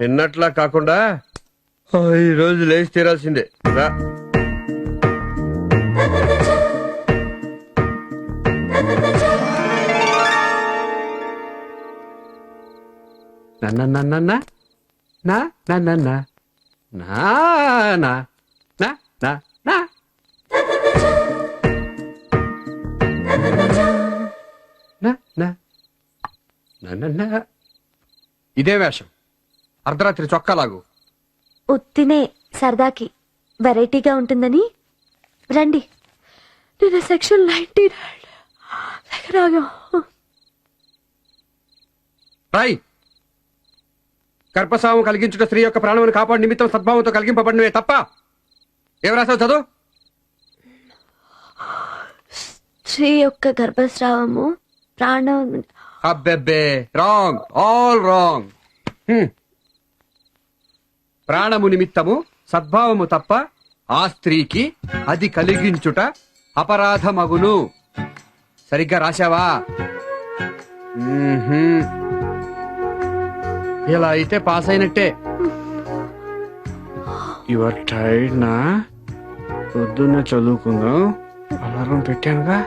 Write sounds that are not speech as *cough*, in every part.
నిన్నట్లా కాకుండా ఈ రోజు లేచి తీరాల్సిందే. రా. నన్న నా నా నా నా నా నా నా. నా నా. నా నా నా. నా నా. నా నా నా. ఇదే వేషం. అర్ధరాత్రి చొక్కాలాగు. ఉత్తినే సరదాకి వెరైటీగా ఉంటుందని? రండి. నేను సెక్షన్ నైన్టీన్ రాయ్. గర్భసావం కలిగించుట స్త్రీ యొక్క ప్రాణమును కాపాడు నిమిత్తం సద్భావంతో కలిగింపబడినవే తప్ప ఏం రాసావు చదువు? స్త్రీ యొక్క గర్భస్రావము ప్రాణం అబ్బెబ్బే. రాంగ్. All wrong. ప్రాణము నిమిత్తము సద్భావము తప్ప ఆ స్త్రీకి అది కలిగించుట అపరాధమగును. సరిగ్గా రాశావా. ఇలా అయితే పాస్ అయినట్టే. యువర్ టైర్డ్ నా? పొద్దున్న చదువుకుందాం. అలారం పెట్టానుగా?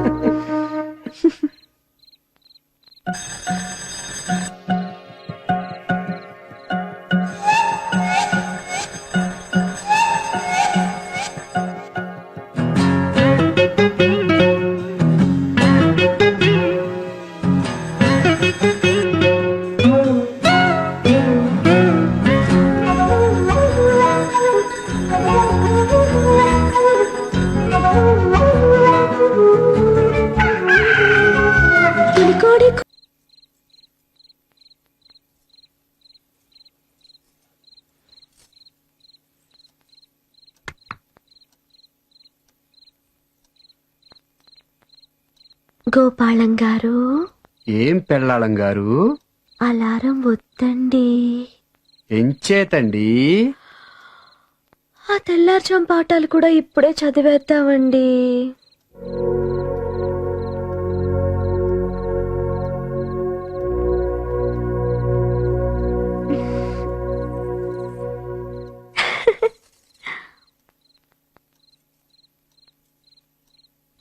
*laughs* గోపాలం గారు. ఏం పెళ్ళాళం గారు? అలారం వద్దండి. ఎంచేతండి ఆ తెల్లార్జాం పాఠాలు కూడా ఇప్పుడే చదివేద్దామండి.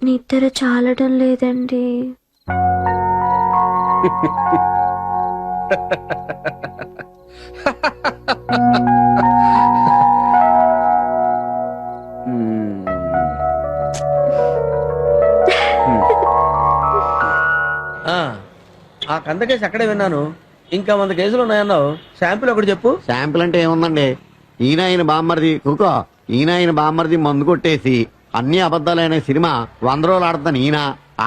నిద్ర చాలడం లేదండి. ఆ కంద కేసు అక్కడే విన్నాను? ఇంకా వంద కేసులు ఉన్నాయన్నావు. శాంపుల్ ఒకటి చెప్పు. శాంపుల్ అంటే ఏముందండి? ఈయన ఆయన బామ్మర్ది కుకో ఈయన ఆయన బామ్మర్ది మందు కొట్టేసి అన్ని అబద్ధాలైన సినిమా వంద రోజులు ఆడతాను ఈయన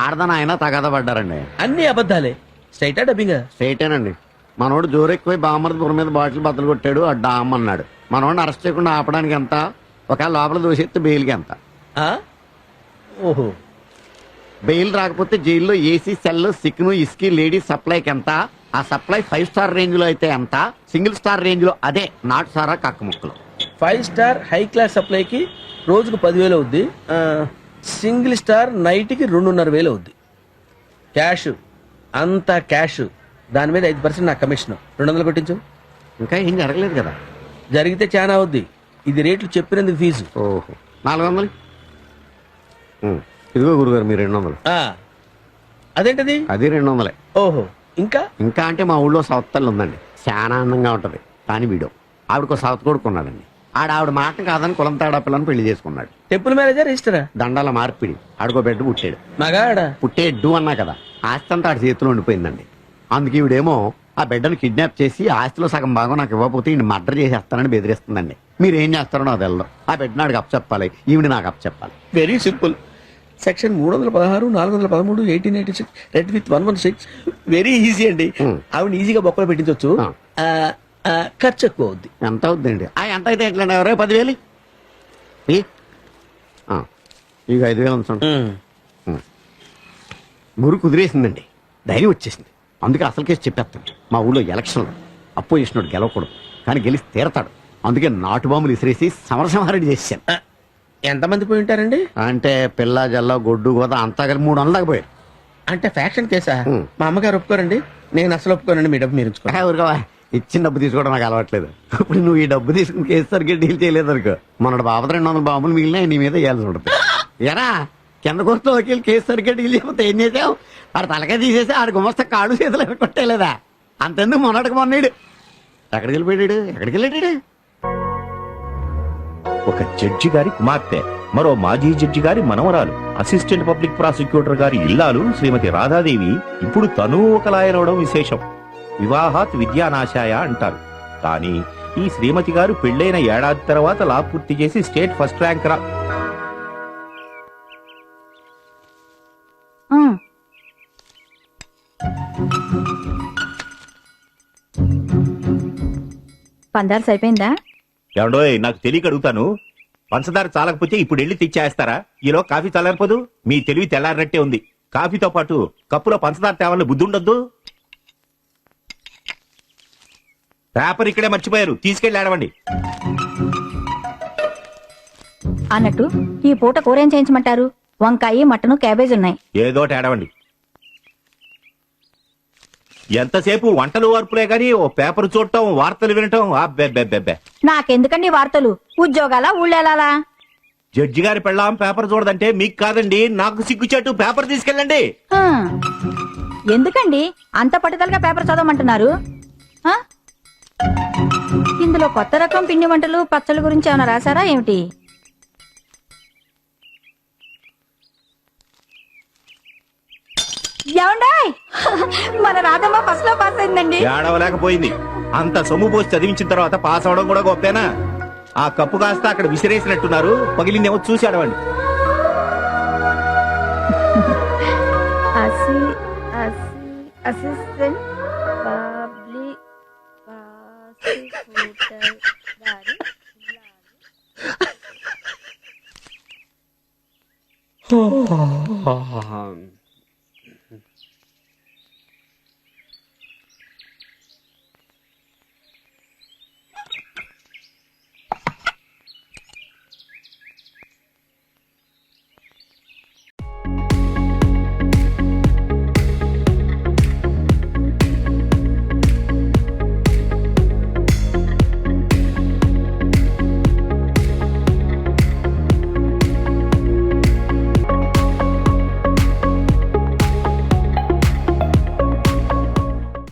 ఆడదాని ఆయన తగద పడ్డారండి అన్ని అబద్ధాలే? స్ట్రైటా డబ్బింగ్? స్ట్రైటేనండి. మనోడు జోరెక్కుపోయి బామ్మర్ది బుర్ర మీద బాటిల్ బద్దలు కొట్టాడు ఆ డామ్ అన్నాడు. మనోడిని అరెస్ట్ చేయకుండా ఆపడానికి ఎంత? ఒకవేళ లోపల దోషెత్తే బెయిల్కి ఎంత? ఓహో. బెయిల్ రాకపోతే జైల్లో ఏసీ సెల్ సిక్ను ఇస్కీ లేడీస్ సప్లైకి ఎంత? ఆ సప్లై ఫైవ్ స్టార్ రేంజ్లో అయితే ఎంత? సింగిల్ స్టార్ రేంజ్లో అదే నాటు సారా కక్క ముక్కలు ఫైవ్ స్టార్ హై క్లాస్ సప్లైకి రోజుకు పదివేలు అవుద్ది. సింగిల్ స్టార్ నైట్కి రెండున్నర వేలు అవుద్ది. క్యాష్ అంతా క్యాష్. దాని మీద ఐదు పర్సెంట్ నా కమిషన్. రెండు వందలు కొట్టించు. ఇంకా ఏం జరగలేదు కదా? జరిగితే చాలా అవుద్ది. ఇది రేట్లు చెప్పినందుకు ఫీజు. ఓహో. నాలుగు వందలు. ఇదిగో గురుగారు మీరు రెండు వందలు ఆ, అదేంటది? అది రెండు వందలే ఓహో. ఇంకా? ఇంకా అంటే మా ఊళ్ళో సవత్తల్లు ఉందండి. చాలా అందంగా ఉంటది. కానీ వీడు. ఆవిడకో సవత్ కొడుకున్నాడండి. ఆడ ఆవిడ మాట కాదని కులం తేడా పిల్లని పెళ్ళి చేసుకున్నాడు. టెంపుల్ మేనేజర్ రిజిస్టరా దండాల మార్పిడి. ఆడికో బిడ్డ పుట్టాడు. మగాడా పుట్టేడ్డు అన్నా కదా. ఆస్తి అంతా ఆడి చేతిలో ఉండిపోయిందండి. అందుకే ఈవిడేమో ఆ బిడ్డను కిడ్నాప్ చేసి ఆస్తిలో సగం భాగం నాకు ఇవ్వకపోతే ఈయన మర్డర్ చేసేస్తానని బెదిరిస్తుందండి. మీరు ఏం చేస్తారో నాకు తెలదు. ఆ బిడ్డ నాడికి అప్ చెప్పాలి ఈవిడ నాకు అప్ చెప్పాలి వెరీ సింపుల్. సెక్షన్ మూడు వందల పదహారు నాలుగు వందల పదమూడు eighteen eighty six red with one one six. Very easy అండి. ఆవిడ ఈజీగా బొక్కలు పెట్టించవచ్చు. ఖర్చు ఎక్కువ అవుద్ది ఎంత అవుద్దండి? ఆ ఎంత అయితే ఎట్లా ఎవరో పదివేలు? ఈ? ఆ, ఇక ఐదు వేలు ఉంచండి మురు కుదిరేసిందండి. ధైర్యం వచ్చేసింది. అందుకే అసలు కేసు చెప్పేస్తాను. మా ఊళ్ళో ఎలక్షన్లు. అప్పు చేసినోడు గెలవకూడదు. కానీ గెలిచి తీరతాడు. అందుకే నాటు బాంబులు ఇసిరేసి సమరసింహారెడ్డి చేశాను. ఎంతమంది పోయి ఉంటారండి? అంటే పిల్ల జల్ల గొడ్డు గోద అంతా కలిపి మూడు వందలకు పోయారు. అంటే ఫ్యాక్షన్ కేసా. మా అమ్మగారు ఒప్పుకోరండి? నేను అసలు ఒప్పుకోనండి మీ డబ్బు మీరు ఉంచుకోండి. ఊరుకోవా? ఇచ్చిన డబ్బు తీసుకోవడం నాకు అలవాట్లేదు. ఇప్పుడు నువ్వు ఈ డబ్బు తీసుకుని కేసు సరిగ్గా డీల్ చేయలేదు అనుకో. మన బాబు రెండు వందల బాంబులు మిగిలిన నీ మీద వేయాల్సి ఉంటుంది. ఎరా కింద కూర్చో వకీల్ కేసు సరిగ్గా డీల్ చేయకపోతే ఏం చేసావు? ఆడ తలకాయ తీసేసి ఆడ గుమస్తా కాడు చేతులు కొట్టేలేదా అంతెందుకు మొన్నటికి మొన్నడు. ఎక్కడికి వెళ్ళిపోయాడు? ఎక్కడికి వెళ్ళాడు? ఒక జడ్జి గారి కుమార్తె మరో మాజీ జడ్జి గారి మనవరాలు అసిస్టెంట్ పబ్లిక్ ప్రాసిక్యూటర్ గారి ఇల్లాలు శ్రీమతి రాధాదేవి ఇప్పుడు తను ఒక లాయర్ అవడం విశేషం. వివాహాత్ విద్యానాశాయ అంటారు. కానీ ఈ శ్రీమతి గారు పెళ్ళైన ఏడాది తర్వాత లా పూర్తి చేసి స్టేట్ ఫస్ట్ ర్యాంక్ రా. పందాల్సి అయిపోయిందా ఏమండోయ్ నాకు తెలియక అడుగుతాను. పంచదార చాలకపోతే ఇప్పుడు వెళ్ళి తెచ్చేస్తారా? ఈలో కాఫీ చల్లారిపోదు? మీ తెలివి తెల్లారినట్టే ఉంది. కాఫీతో పాటు కప్పులో పంచదార తేవాలని బుద్ధి ఉండొద్దు? పేపర్ ఇక్కడే మర్చిపోయారు. తీసుకెళ్ళి ఆడవండి. అన్నట్టు ఈ పూట కూరేం చేయించమంటారు? వంకాయ మటను క్యాబేజ్ ఉన్నాయి. ఏదో ఏడవండి ఎంతసేపు వంటలు వార్పులే గాని ఓ పేపర్ చూడటం వార్తలు వినటం అబ్బెబ్బెబ్బెబ్బే. నాకెందుకండి వార్తలు? ఉద్యోగాల ఊళ్ళేలాలా? జడ్జి గారి పెళ్ళాం పేపర్ చూడదంటే మీకు కాదండి నాకు సిగ్గుచేటు పేపర్ తీసుకెళ్ళండి. ఎందుకండి? అంత పట్టుదలగా పేపర్ చదవమంటున్నారు? ఇందులో కొత్త రకం పిండి వంటలు పచ్చళ్ళ గురించి ఏమైనా రాశారా? ఏమిటి? ఏమండాయ్? మన రాధమ్మ ఫస్ట్లో పాస్ అయిందండి. ఏడవలేకపోయింది. అంత సొమ్ము పోసి చదివించిన తర్వాత పాస్ అవడం కూడా గొప్పేనా? ఆ కప్పు కాస్త అక్కడ విసిరేసినట్టున్నారు. పగిలిందేమో చూసి ఆడవండి అసి అసి అసిస్టెంట్ ప్రాసిక్యూటర్ గారి